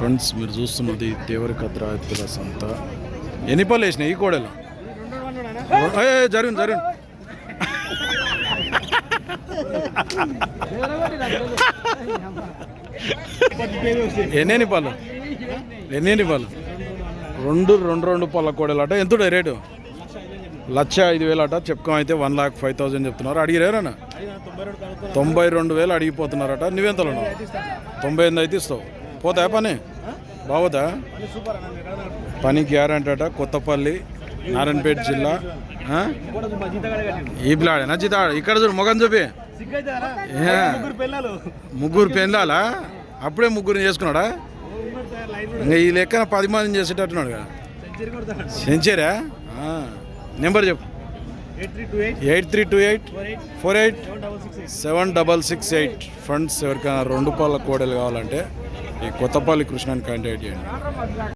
Friends మీరు చూస్తున్నది దేవరకద్ర ఎత్తుల సంత. ఎన్ని పళ్ళు వేసినాయి ఈ కోడలు? జరిగింది జరిగింది ఎన్ని పళ్ళు ఎన్ని పళ్ళు రెండు రెండు రెండు పళ్ళ కోడలు అట. ఎంత రేటు? లక్ష ఐదు వేలు అట. చెప్పుకో అయితే వన్ లాక్ ఫైవ్ థౌజండ్ చెప్తున్నారు. అడిగిరేనా తొంభై రెండు వేలు అడిగిపోతున్నారట. నువ్వెంతలో తొంభై ఎనిమిది అయితే ఇస్తావు. పోతాయా పని? బావదా? పని గ్యారంటీ అట కొత్తపల్లి నారాయణపేట జిల్లా ఈ బ్లాడ్ నచ్చితాడు ఇక్కడ చూడు మొగం చూపి. ముగ్గురు పెళ్ళాలా? అప్పుడే ముగ్గురు చేసుకున్నాడా? ఇంకా ఈ లెక్కన పది మందిని చేసేటట్టున్నాడు కదా సెంచరా నెంబర్ చెప్పు. Eight three two eight four eight seven double six eight. Friends ఎవరికైనా రెండు పాల కోడలు కావాలంటే ఈ కొత్తపల్లి కృష్ణని కాంటాక్ట్ చేయండి.